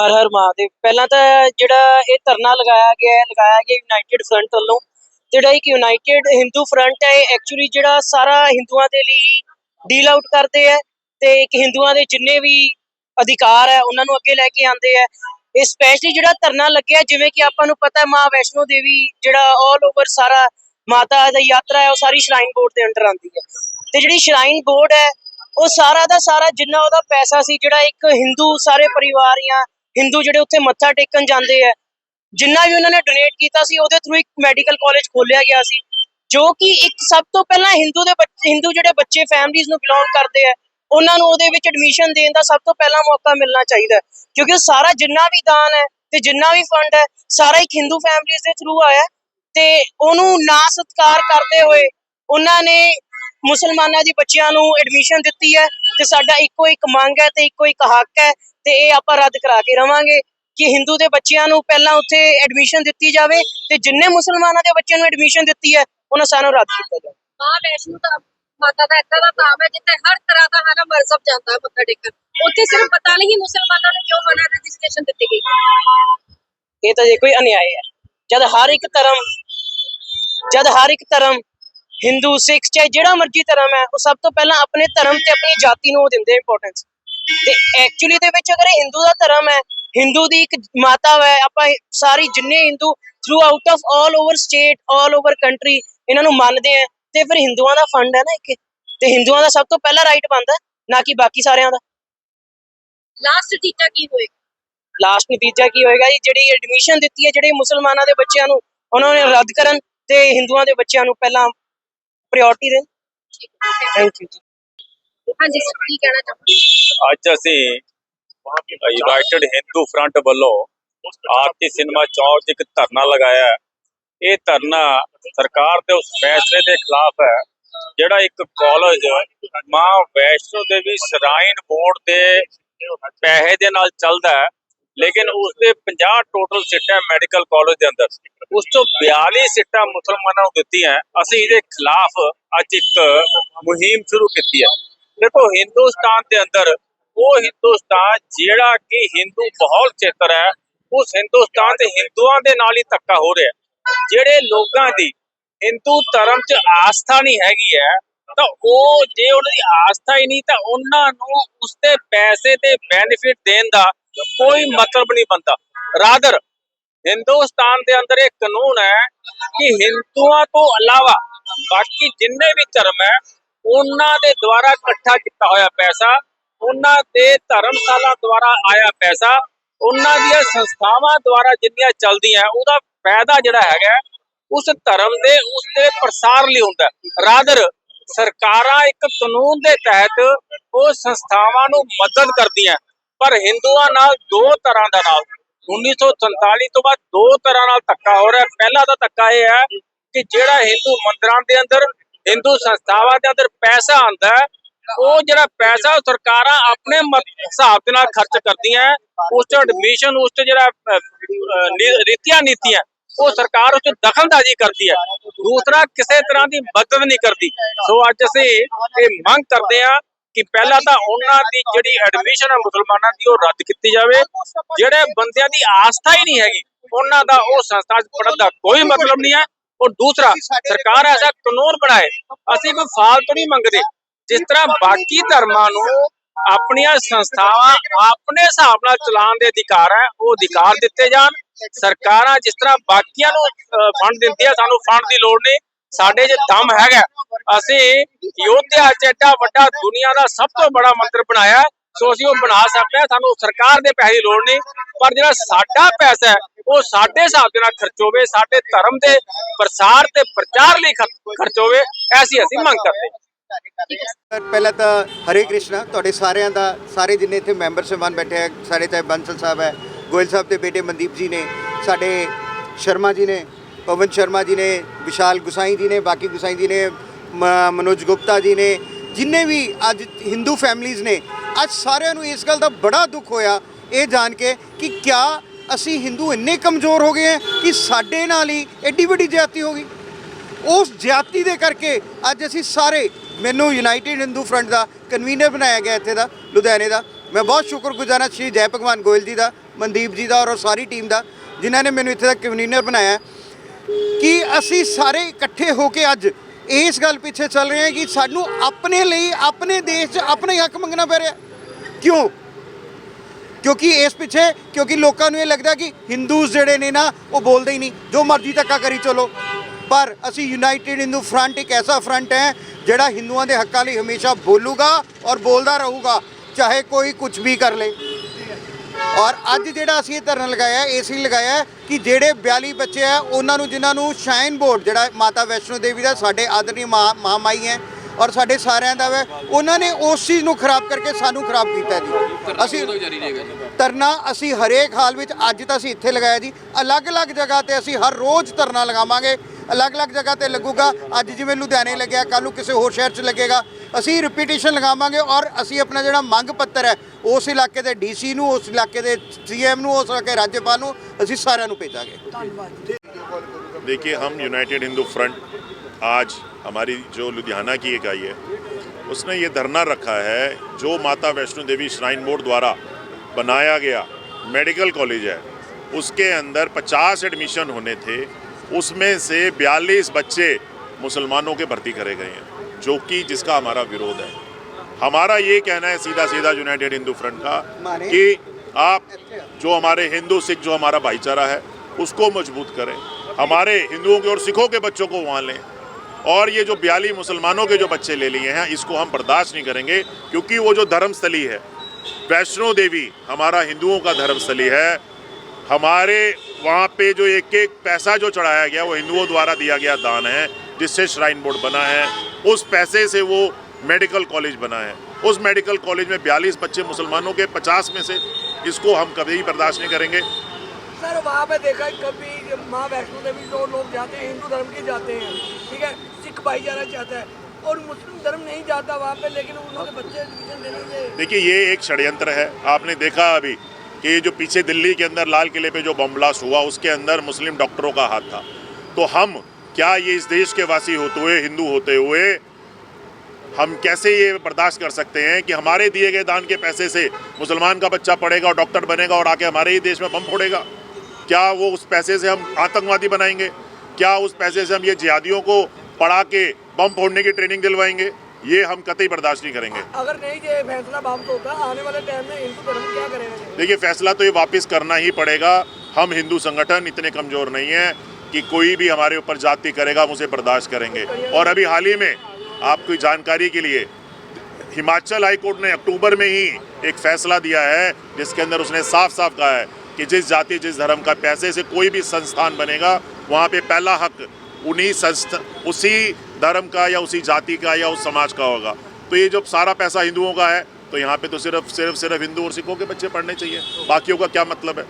ਹਰ ਹਰ ਮਹਾਦੇਵ ਪਹਿਲਾਂ ਤਾਂ ਜਿਹੜਾ ਇਹ ਧਰਨਾ ਲਗਾਇਆ ਗਿਆ ਹੈ ਲਗਾਇਆ ਗਿਆ ਯੂਨਾਈਟਿਡ ਫਰੰਟ ਵੱਲੋਂ। ਜਿਹੜਾ ਇੱਕ ਯੂਨਾਈਟਿਡ ਹਿੰਦੂ ਫਰੰਟ ਹੈ ਐਕਚੁਅਲੀ ਜਿਹੜਾ ਸਾਰਾ ਹਿੰਦੂਆਂ ਦੇ ਲਈ ਡੀਲ ਆਊਟ ਕਰਦੇ ਹੈ ਤੇ ਇੱਕ ਹਿੰਦੂਆਂ ਦੇ ਜਿੰਨੇ ਵੀ ਅਧਿਕਾਰ ਹੈ ਉਹਨਾਂ ਨੂੰ ਅੱਗੇ ਲੈ ਕੇ ਆਉਂਦੇ ਹੈ। ਇਹ ਸਪੈਸ਼ਲੀ ਜਿਹੜਾ ਧਰਨਾ ਲੱਗਿਆ ਜਿਵੇਂ ਕਿ ਆਪਾਂ ਨੂੰ ਪਤਾ ਹੈ ਮਾਂ ਵੈਸ਼ਨੋ ਦੇਵੀ ਜਿਹੜਾ 올 ਓਵਰ ਸਾਰਾ ਮਾਤਾ ਦੀ ਯਾਤਰਾ ਹੈ, ਉਹ ਸਾਰੀ ਸ਼ਰਾਈਨ ਬੋਰਡ ਦੇ ਅੰਡਰ ਆਉਂਦੀ ਹੈ। ਤੇ ਜਿਹੜੀ ਸ਼ਰਾਈਨ ਬੋਰਡ ਹੈ, ਉਹ ਸਾਰਾ ਦਾ ਸਾਰਾ ਜਿੰਨਾ ਉਹਦਾ ਪੈਸਾ ਸੀ, ਜਿਹੜਾ ਇੱਕ ਹਿੰਦੂ ਸਾਰੇ ਪਰਿਵਾਰ ਜਾਂ ਹਿੰਦੂ ਜਿਹੜੇ ਉੱਥੇ ਮੱਥਾ ਟੇਕਣ ਜਾਂਦੇ ਆ ਜਿੰਨਾ ਵੀ ਉਹਨਾਂ ਨੇ ਡੋਨੇਟ ਕੀਤਾ ਸੀ, ਉਹਦੇ ਥਰੂ ਇੱਕ ਮੈਡੀਕਲ ਕਾਲਜ ਖੋਲਿਆ ਗਿਆ ਸੀ, ਜੋ ਕਿ ਇੱਕ ਸਭ ਤੋਂ ਪਹਿਲਾਂ ਹਿੰਦੂ ਦੇ ਬੱਚੇ ਹਿੰਦੂ ਜਿਹੜੇ ਬੱਚੇ ਫੈਮਲੀਆਂ ਨੂੰ ਬਿਲੋਂਗ ਕਰਦੇ ਆ ਉਹਨਾਂ ਨੂੰ ਉਹਦੇ ਵਿੱਚ ਐਡਮਿਸ਼ਨ ਦੇਣ ਦਾ ਸਭ ਤੋਂ ਪਹਿਲਾਂ ਮੌਕਾ ਮਿਲਣਾ ਚਾਹੀਦਾ ਕਿਉਂਕਿ ਉਹ ਸਾਰਾ ਜਿੰਨਾ ਵੀ ਦਾਨ ਹੈ ਤੇ ਜਿੰਨਾ ਵੀ ਫੰਡ ਹੈ, ਸਾਰਾ ਇੱਕ ਹਿੰਦੂ ਫੈਮਲੀਆਂ ਦੇ ਥਰੂ ਆਇਆ ਤੇ ਉਹਨੂੰ ਨਾ ਸਤਿਕਾਰ ਕਰਦੇ ਹੋਏ ਉਹਨਾਂ ਨੇ ਮੁਸਲਮਾਨਾਂ ਦੇ ਬੱਚਿਆਂ ਨੂੰ ਐਡਮਿਸ਼ਨ ਦਿੱਤੀ ਹੈ ਤੇ ਸਾਡਾ ਇੱਕੋ ਇੱਕ ਮੰਗ ਹੈ ਤੇ ਇੱਕੋ ਇੱਕ ਹੱਕ ਹੈ ਤੇ ਇਹ ਆਪਾਂ ਰੱਦ ਕਰਾ ਕੇ ਰਵਾਂਗੇ ਕਿ ਹਿੰਦੂ ਦੇ ਬੱਚਿਆਂ ਨੂੰ ਪਹਿਲਾਂ ਉੱਥੇ ਐਡਮਿਸ਼ਨ ਦਿੱਤੀ ਜਾਵੇ ਤੇ ਜਿੰਨੇ ਮੁਸਲਮਾਨਾਂ ਦੇ ਬੱਚਿਆਂ ਨੂੰ ਐਡਮਿਸ਼ਨ ਦਿੱਤੀ ਹੈ ਉਹਨਾਂ ਸਾਨੂੰ ਰੱਦ ਕੀਤਾ ਜਾਵੇ। ਮਾਂ ਵੈਸ਼ਨੂ ਦਾ ਮਾਤਾ ਦਾ ਏਦਾਂ ਦਾ ਨਾਮ ਹੈ ਜਿੱਥੇ ਹਰ ਤਰ੍ਹਾਂ ਦਾ ਹੈ ਨਾ ਮਰਜ਼ਬ ਜਾਂਦਾ ਹੈ ਮੱਥਾ ਟੇਕਣ। ਉੱਥੇ ਸਿਰਫ ਪਤਾ ਨਹੀਂ ਮੁਸਲਮਾਨਾਂ ਨੂੰ ਕਿਉਂ ਮਨਾ ਰਜਿਸਟ੍ਰੇਸ਼ਨ ਦਿੱਤੀ ਗਈ। ਇਹ ਤਾਂ ਦੇਖੋ ਹੀ ਅਨਿਆਏ ਹੈ ਜਦ ਹਰ ਇੱਕ ਧਰਮ ਜਦ ਹਰ ਇੱਕ ਧਰਮ ਹਿੰਦੂ ਸਿੱਖ ਚਾਹੇ ਜਿਹੜਾ ਮਰਜ਼ੀ ਧਰਮ ਹੈ ਉਹ ਸਭ ਤੋਂ ਪਹਿਲਾਂ ਆਪਣੇ ਧਰਮ ਤੇ ਆਪਣੀ ਜਾਤੀ ਨੂੰ ਉਹ ਦਿੰਦੇ ਇੰਪੋਰਟੈਂਸ ਤੇ ਐਕਚੁਅਲੀ ਦੇ ਵਿੱਚ ਅਗਰ ਇਹ ਹਿੰਦੂ ਦਾ ਧਰਮ ਹੈ ਹਿੰਦੂ ਦੀ ਇੱਕ ਮਾਤਾ ਹੈ ਆਪਾਂ ਸਾਰੀ ਜਿੰਨੇ Hindu throughout of all over state all over country ਇਹਨਾਂ ਨੂੰ ਮੰਨਦੇ ਆ ਤੇ ਫਿਰ ਹਿੰਦੂਆਂ ਦਾ ਫੰਡ ਹੈ ਨਾ ਇੱਕ। ਤੇ ਹਿੰਦੂਆਂ ਦਾ ਸਭ ਤੋਂ ਪਹਿਲਾ ਰਾਈਟ ਬਣਦਾ ਨਾ ਕਿ ਬਾਕੀ ਸਾਰਿਆਂ ਦਾ। ਲਾਸਟ ਟੀਚਾ ਕੀ ਹੋਏਗਾ? ਲਾਸਟ ਨਤੀਜਾ ਕੀ ਹੋਏਗਾ ਜੀ? ਜਿਹੜੀ ਐਡਮਿਸ਼ਨ ਦਿੱਤੀ ਹੈ ਜਿਹੜੇ ਮੁਸਲਮਾਨਾਂ ਦੇ ਬੱਚਿਆਂ ਨੂੰ ਉਹਨਾਂ ਨੇ ਰੱਦ ਕਰਨ ਤੇ ਹਿੰਦੂਆਂ ਦੇ ਬੱਚਿਆਂ ਨੂੰ ਪਹਿਲਾਂ ਪ੍ਰਾਇੋਰਟੀ ਦੇਣ ਥੈਂਕ ਯੂ ਹਾਂਜੀ ਸਰ ਕੀ ਕਹਿਣਾ ਚਾਹੁੰਦੇ ਅੱਜ ਅਸੀਂ ਯੂਨਾਈਟਿਡ ਹਿੰਦੂ ਫਰੰਟ ਵੱਲੋਂ ਆਰਤੀ ਸਿਨੇਮਾ ਚੌਕ 'ਚ ਇੱਕ ਧਰਨਾ ਲਗਾਇਆ ਹੈ। ਇਹ ਧਰਨਾ ਸਰਕਾਰ ਦੇ ਉਸ ਫੈਸਲੇ ਦੇ ਖਿਲਾਫ ਹੈ ਜਿਹੜਾ ਇੱਕ ਕਾਲਜ ਮਾਂ ਵੈਸ਼ਨੋ ਦੇਵੀ ਸ਼ਰਾਈਨ ਬੋਰਡ ਦੇ ਪੈਸੇ ਦੇ ਨਾਲ ਚੱਲਦਾ ਹੈ। ਲੇਕਿਨ ਉਸ ਦੇ 50 ਟੋਟਲ ਸੀਟਾਂ ਮੈਡੀਕਲ ਕਾਲਜ ਦੇ ਅੰਦਰ ਉਸ ਤੋਂ 42 ਸੀਟਾਂ ਮੁਸਲਮਾਨਾਂ ਨੂੰ ਦਿੱਤੀਆਂ। ਅਸੀਂ ਇਹਦੇ ਖਿਲਾਫ ਅੱਜ ਇੱਕ ਮੁਹਿੰਮ ਸ਼ੁਰੂ ਕੀਤੀ ਹੈ। ਦੇਖੋ, ਹਿੰਦੁਸਤਾਨ ਦੇ ਅੰਦਰ ਉਹ ਹਿੰਦੁਸਤਾਨ ਜਿਹੜਾ ਕਿ ਹਿੰਦੂ ਬਹੁਲ ਚੇਤਰ ਹੈ, ਉਸ ਹਿੰਦੁਸਤਾਨ ਤੇ ਹਿੰਦੂਆਂ ਦੇ ਨਾਲ ਹੀ ਧੱਕਾ ਹੋ ਰਿਹਾ ਜਿਹੜੇ ਲੋਕਾਂ ਦੀ ਹਿੰਦੂ ਧਰਮ 'ਚ ਆਸਥਾ ਨਹੀਂ ਹੈਗੀ ਹੈ, ਤਾਂ ਉਹ ਜੇ ਉਹਨਾਂ ਦੀ ਆਸਥਾ ਹੀ ਨਹੀਂ, ਤਾਂ ਉਹਨਾਂ ਨੂੰ ਉਸ ਤੇ ਪੈਸੇ ਤੇ ਬੈਨੀਫਿਟ ਦੇਣ ਦਾ ਕੋਈ ਮਤਲਬ ਨਹੀਂ ਬਣਦਾ। ਰਾਦਰ, ਹਿੰਦੁਸਤਾਨ ਦੇ ਅੰਦਰ ਇਹ ਕਾਨੂੰਨ ਹੈ ਕਿ ਹਿੰਦੂਆਂ ਤੋਂ ਇਲਾਵਾ ਬਾਕੀ ਜਿੰਨੇ ਵੀ ਧਰਮ ਹੈ, ਉਹਨਾਂ ਦੇ ਦੁਆਰਾ ਇਕੱਠਾ ਕੀਤਾ ਹੋਇਆ ਪੈਸਾ, ਉਹਨਾਂ ਦੇ ਧਰਮਸ਼ਾਲਾ ਦੁਆਰਾ ਆਇਆ ਪੈਸਾ, ਉਹਨਾਂ ਦੀਆਂ ਸੰਸਥਾਵਾਂ ਦੁਆਰਾ ਜਿੰਨੀਆਂ ਚੱਲਦੀਆਂ, ਉਹਦਾ ਫਾਇਦਾ ਜਿਹੜਾ ਹੈਗਾ, ਉਸ ਧਰਮ ਦੇ, ਉਸ ਦੇ ਪ੍ਰਸਾਰ ਲਈ ਹੁੰਦਾ ਰਾਦਰ, ਸਰਕਾਰਾਂ ਇੱਕ ਕਾਨੂੰਨ ਦੇ ਤਹਿਤ ਉਹ ਸੰਸਥਾਵਾਂ ਨੂੰ ਮਦਦ ਕਰਦੀਆਂ। ਪਰ ਹਿੰਦੂਆਂ ਨਾਲ ਦੋ ਤਰ੍ਹਾਂ ਦਾ ਨਾਲ। 1947 ਤੋਂ ਬਾਅਦ ਦੋ ਤਰ੍ਹਾਂ ਨਾਲ ਧੱਕਾ ਹੋ ਰਿਹਾ। ਪਹਿਲਾ ਤਾਂ ਧੱਕਾ ਇਹ ਹੈ ਕਿ ਜਿਹੜਾ ਹਿੰਦੂ ਮੰਦਰਾਂ ਦੇ ਅੰਦਰ, ਹਿੰਦੂ ਸੰਸਥਾਵਾਂ ਦੇ ਅੰਦਰ ਪੈਸਾ ਆਂਦਾ ਉਹ ਜਿਹੜਾ ਪੈਸਾ ਸਰਕਾਰਾਂ ਆਪਣੇ ਹਿਸਾਬ ਦੇ ਨਾਲ ਖਰਚ ਕਰਦੀਆਂ ਉਸ ਚ ਐਡਮਿਸ਼ਨ ਉਸ ਚ ਜਿਹੜਾ ਰੀਤੀਆਂ ਨੀਤੀਆਂ, ਉਹ ਸਰਕਾਰ ਉਸ ਚ ਦਖਲਅੰਦਾਜ਼ੀ ਕਰਦੀ ਹੈ। ਦੂਸਰਾ, ਕਿਸੇ ਤਰ੍ਹਾਂ ਦੀ ਮਦਦ ਨਹੀਂ ਕਰਦੀ। ਸੋ ਅੱਜ ਅਸੀਂ ਇਹ ਮੰਗ ਕਰਦੇ ਹਾਂ ਕਿ ਪਹਿਲਾਂ ਤਾਂ ਉਹਨਾਂ ਦੀ ਜਿਹੜੀ ਐਡਮਿਸ਼ਨ ਹੈ ਮੁਸਲਮਾਨਾਂ ਦੀ ਉਹ ਰੱਦ ਕੀਤੀ ਜਾਵੇ। ਜਿਹੜੇ ਬੰਦਿਆਂ ਦੀ ਆਸਥਾ ਹੀ ਨਹੀਂ ਹੈਗੀ, ਉਹਨਾਂ ਦਾ ਉਹ ਸੰਸਥਾ 'ਚ ਪੜਨ ਦਾ ਕੋਈ ਮਤਲਬ ਨਹੀਂ ਹੈ। ਔਰ ਦੂਸਰਾ, ਸਰਕਾਰ ਐਸਾ ਕਾਨੂੰਨ ਬਣਾਏ, ਅਸੀਂ ਕੋਈ ਫਾਲਤੂ ਨਹੀਂ ਮੰਗਦੇ। ਜਿਸ ਤਰ੍ਹਾਂ ਬਾਕੀ ਧਰਮਾਂ ਨੂੰ ਆਪਣੀਆਂ ਸੰਸਥਾਵਾਂ ਆਪਣੇ ਹਿਸਾਬ ਨਾਲ ਚਲਾਉਣ ਦੇ ਅਧਿਕਾਰ ਹੈ, ਉਹ ਅਧਿਕਾਰ ਦਿੱਤੇ ਜਾਣ। ਸਰਕਾਰਾਂ ਜਿਸ ਤਰ੍ਹਾਂ ਬਾਕੀਆਂ ਨੂੰ ਫੰਡ ਦਿੰਦੀਆਂ, ਸਾਨੂੰ ਫੰਡ ਦੀ ਲੋੜ ਨਹੀਂ। ਸਾਡੇ 'ਚ ਦਮ ਹੈਗਾ। ਅਸੀਂ ਯੋਧਿਆ 'ਚ ਐਡਾ ਵੱਡਾ ਦੁਨੀਆ ਦਾ ਸਭ ਤੋਂ ਬੜਾ ਮੰਤਰ ਬਣਾਇਆ ਸੋ ਅਸੀਂ ਉਹ ਬਣਾ ਸਕਦੇ ਹਾਂ। ਸਾਨੂੰ ਸਰਕਾਰ ਦੇ ਪੈਸੇ ਦੀ ਲੋੜ ਨਹੀਂ। ਪਰ ਜਿਹੜਾ ਸਾਡਾ ਪੈਸਾ ਉਹ ਸਾਡੇ ਹਿਸਾਬ ਦੇ ਨਾਲ ਖਰਚ ਹੋਵੇ, ਸਾਡੇ ਧਰਮ ਦੇ ਪ੍ਰਸਾਰ ਤੇ ਪ੍ਰਚਾਰ ਲਈ ਖਰਚ ਹੋਵੇ, ਐਸੀ ਅਸੀਂ ਮੰਗ ਕਰਦੇ ਹਾਂ। ਪਹਿਲਾਂ ਤਾਂ ਹਰੇ ਕ੍ਰਿਸ਼ਨਾ, ਤੁਹਾਡੇ ਸਾਰਿਆਂ ਦਾ, ਸਾਰੇ ਜਿੰਨੇ ਇੱਥੇ ਮੈਂਬਰ ਸਹਿਬਾਨ ਬੈਠੇ ਆ, ਸਾਡੇ ਚਾਹੇ ਬੰਸਲ ਸਾਹਿਬ ਹੈ, ਗੋਇਲ ਸਾਹਿਬ ਦੇ ਬੇਟੇ ਮਨਦੀਪ ਜੀ ਨੇ, ਸਾਡੇ ਸ਼ਰਮਾ ਜੀ ਨੇ, ਪਵਨ ਸ਼ਰਮਾ ਜੀ ਨੇ, ਵਿਸ਼ਾਲ ਗੁਸਾਈ ਜੀ ਨੇ, ਬਾਕੀ ਗੁਸਾਈ ਜੀ ਨੇ ਮਨੋਜ ਗੁਪਤਾ ਜੀ ਨੇ, ਜਿੰਨੇ ਵੀ ਅੱਜ ਹਿੰਦੂ ਫੈਮਲੀਆਂ ਨੇ, ਅੱਜ ਸਾਰਿਆਂ ਨੂੰ ਇਸ ਗੱਲ ਦਾ ਬੜਾ ਦੁੱਖ ਹੋਇਆ, ਇਹ ਜਾਣ ਕੇ ਕਿ ਕਿਆ ਅਸੀਂ ਹਿੰਦੂ ਇੰਨੇ ਕਮਜ਼ੋਰ ਹੋ ਗਏ ਹਾਂ ਕਿ ਸਾਡੇ ਨਾਲ ਹੀ ਐਡੀ ਵੱਡੀ ਜ਼ਿਆਦਤੀ ਹੋ ਗਈ। ਉਸ ਜਾਤੀ ਦੇ ਕਰਕੇ ਅੱਜ ਅਸੀਂ ਸਾਰੇ, ਮੈਨੂੰ ਯੂਨਾਈਟਿਡ ਹਿੰਦੂ ਫਰੰਟ ਦਾ ਕਨਵੀਨਰ ਬਣਾਇਆ ਗਿਆ ਇੱਥੇ ਦਾ, ਲੁਧਿਆਣੇ ਦਾ। ਮੈਂ ਬਹੁਤ ਸ਼ੁਕਰਗੁਜ਼ਾਰ ਹਾਂ ਸ਼੍ਰੀ ਜੈ ਭਗਵਾਨ ਗੋਇਲ ਜੀ ਦਾ, ਮਨਦੀਪ ਜੀ ਦਾ ਔਰ ਸਾਰੀ ਟੀਮ ਦਾ, ਜਿਨ੍ਹਾਂ ਨੇ ਮੈਨੂੰ ਇੱਥੇ ਦਾ ਕਨਵੀਨਰ ਬਣਾਇਆ। ਕਿ ਅਸੀਂ ਸਾਰੇ ਇਕੱਠੇ ਹੋ ਕੇ ਅੱਜ ਇਸ ਗੱਲ ਪਿੱਛੇ ਚੱਲ ਰਹੇ ਹਾਂ ਕਿ ਸਾਨੂੰ ਆਪਣੇ ਲਈ, ਆਪਣੇ ਦੇਸ਼ 'ਚ ਆਪਣੇ ਹੱਕ ਮੰਗਣਾ ਪੈ ਰਿਹਾ। ਕਿਉਂ? ਕਿਉਂਕਿ ਇਸ ਪਿੱਛੇ, ਕਿਉਂਕਿ ਲੋਕਾਂ ਨੂੰ ਇਹ ਲੱਗਦਾ ਕਿ ਹਿੰਦੂਸ ਜਿਹੜੇ ਨੇ ਨਾ, ਉਹ ਬੋਲਦੇ ਹੀ ਨਹੀਂ। ਜੋ ਮਰਜ਼ੀ ਧੱਕਾ ਕਰੀ ਚਲੋ। ਪਰ ਅਸੀਂ ਯੂਨਾਈਟਿਡ ਹਿੰਦੂ ਫਰੰਟ ਇੱਕ ਐਸਾ ਫਰੰਟ ਹੈ, ਜਿਹੜਾ ਹਿੰਦੂਆਂ ਦੇ ਹੱਕਾਂ ਲਈ ਹਮੇਸ਼ਾ ਬੋਲੂਗਾ ਔਰ ਬੋਲਦਾ ਰਹੂਗਾ, ਚਾਹੇ ਕੋਈ ਕੁਝ ਵੀ ਕਰ ਲੇ। ਔਰ ਅੱਜ ਜਿਹੜਾ ਅਸੀਂ ਇਹ ਧਰਨਾ ਲਗਾਇਆ ਹੈ, ਇਸ ਲਈ ਲਗਾਇਆ ਹੈ ਕਿ ਜਿਹੜੇ 42 ਬੱਚੇ ਆ ਉਹਨਾਂ ਨੂੰ ਜਿਨ੍ਹਾਂ ਨੂੰ ਸ਼ਾਈਨ ਬੋਰਡ ਜਿਹੜਾ ਮਾਤਾ ਵੈਸ਼ਨੋ ਦੇਵੀ ਦਾ ਸਾਡੇ ਆਦਰਨੀ ਮਾਂ ਮਾਈ ਹੈ ਔਰ ਸਾਡੇ ਸਾਰਿਆਂ ਦਾ ਹੈ ਉਹਨਾਂ ਨੇ ਉਸ ਚੀਜ਼ ਨੂੰ ਖਰਾਬ ਕਰਕੇ ਸਾਨੂੰ ਖਰਾਬ ਕੀਤਾ ਜੀ। ਅਸੀਂ ਧਰਨਾ ਅਸੀਂ ਹਰੇਕ ਹਾਲ ਵਿੱਚ ਅੱਜ ਤਾਂ ਅਸੀਂ ਇੱਥੇ ਲਗਾਇਆ ਜੀ। ਅਲੱਗ-ਅਲੱਗ ਜਗ੍ਹਾ ਤੇ ਅਸੀਂ ਹਰ ਰੋਜ਼ ਧਰਨਾ ਲਗਾਵਾਂਗੇ। ਅਲੱਗ-ਅਲੱਗ ਜਗ੍ਹਾ ਤੇ ਲੱਗੂਗਾ। ਅੱਜ ਜਿਵੇਂ ਲੁਧਿਆਣੇ ਲੱਗਿਆ ਕੱਲ ਨੂੰ ਕਿਸੇ ਹੋਰ ਸ਼ਹਿਰ 'ਚ ਲੱਗੇਗਾ। ਅਸੀਂ ਰਿਪੀਟੀਸ਼ਨ ਲਗਾਵਾਂਗੇ ਔਰ ਅਸੀਂ ਆਪਣਾ ਜਿਹੜਾ ਮੰਗ ਪੱਤਰ ਹੈ ਉਸ ਇਲਾਕੇ ਦੇ ਡੀਸੀ ਨੂੰ ਉਸ ਇਲਾਕੇ ਦੇ ਸੀਐਮ ਨੂੰ ਉਸ ਇਲਾਕੇ ਰਾਜਪਾਲ ਨੂੰ ਅਸੀਂ ਸਾਰਿਆਂ ਨੂੰ ਭੇਜਾਂਗੇ देखिए हम यूनाइटेड हिंदू फ्रंट आज हमारी जो लुधियाना की इकाई है उसने ये धरना रखा है जो माता वैष्णो देवी श्राइन बोर्ड द्वारा बनाया गया मेडिकल कॉलेज है उसके अंदर 50 एडमिशन होने थे उसमें से 42 बच्चे मुसलमानों के भर्ती करे गए हैं जो कि जिसका हमारा विरोध है। हमारा ये कहना है सीधा सीधा यूनाइटेड हिंदू फ्रंट का कि आप जो हमारे हिंदू सिख जो हमारा भाईचारा है उसको मज़बूत करें। हमारे हिंदुओं के और सिखों के बच्चों को वहाँ लें। और ये जो बयाली मुसलमानों के जो बच्चे ले लिए हैं इसको हम बर्दाश्त नहीं करेंगे क्योंकि वो जो धर्मस्थली है वैष्णो देवी हमारा हिंदुओं का धर्मस्थली है। हमारे वहाँ पे जो एक एक पैसा जो चढ़ाया गया वो हिंदुओं द्वारा दिया गया दान है। जिससे श्राइन बोर्ड बना है उस पैसे से वो मेडिकल कॉलेज बना है। उस मेडिकल कॉलेज में 42 बच्चे मुसलमानों के 50 में से इसको हम कभी भी बर्दाश्त नहीं करेंगे। सर वहाँ पे देखा है कभी माँ वैष्णो देवी जो लोग जाते हैं हिंदू धर्म के जाते हैं ठीक है? सिख भाईचारा जाता है और मुस्लिम धर्म नहीं जाता वहाँ पे लेकिन उन्होंने बच्चे एडमिशन देने देखिए ये एक षड्यंत्र है। आपने देखा अभी कि ये जो पीछे दिल्ली के अंदर लाल किले पे जो बम ब्लास्ट हुआ उसके अंदर मुस्लिम डॉक्टरों का हाथ था। तो हम क्या ये इस देश के वासी होते हुए हिंदू होते हुए हम कैसे ये बर्दाश्त कर सकते हैं कि हमारे दिए गए दान के पैसे से मुसलमान का बच्चा पढ़ेगा और डॉक्टर बनेगा और आके हमारे ही देश में बम फोड़ेगा? क्या वो उस पैसे से हम आतंकवादी बनाएँगे? क्या उस पैसे से हम ये जिहादियों को पढ़ा के बम फोड़ने की ट्रेनिंग दिलवाएँगे? ये हम कतई बर्दाश्त नहीं करेंगे। अगर नहीं ये फैसला वापस होता आने वाले टाइम में हिंदू धर्म क्या करेगा? देखिए फैसला तो ये वापस करना ही पड़ेगा। हम हिंदू संगठन इतने कमज़ोर नहीं हैं। कि कोई भी हमारे ऊपर जाति करेगा, हम उसे बर्दाश्त करेंगे। और अभी हाल ही में आपकी जानकारी के लिए हिमाचल हाई कोर्ट ने अक्टूबर में ही एक फैसला दिया है, जिसके अंदर उसने साफ़ साफ़ कहा है कि जिस जाति, जिस धर्म का पैसे से कोई भी संस्थान बनेगा, वहाँ पे पहला हक उन्हीं संस्था, उसी धर्म का या उसी जाति का या उस समाज का होगा। तो ये जब सारा पैसा हिंदुओं का है तो यहाँ पे तो सिर्फ़ सिर्फ़ सिर्फ़ हिंदू और सिखों के बच्चे पढ़ने चाहिए। बाकियों का क्या मतलब है?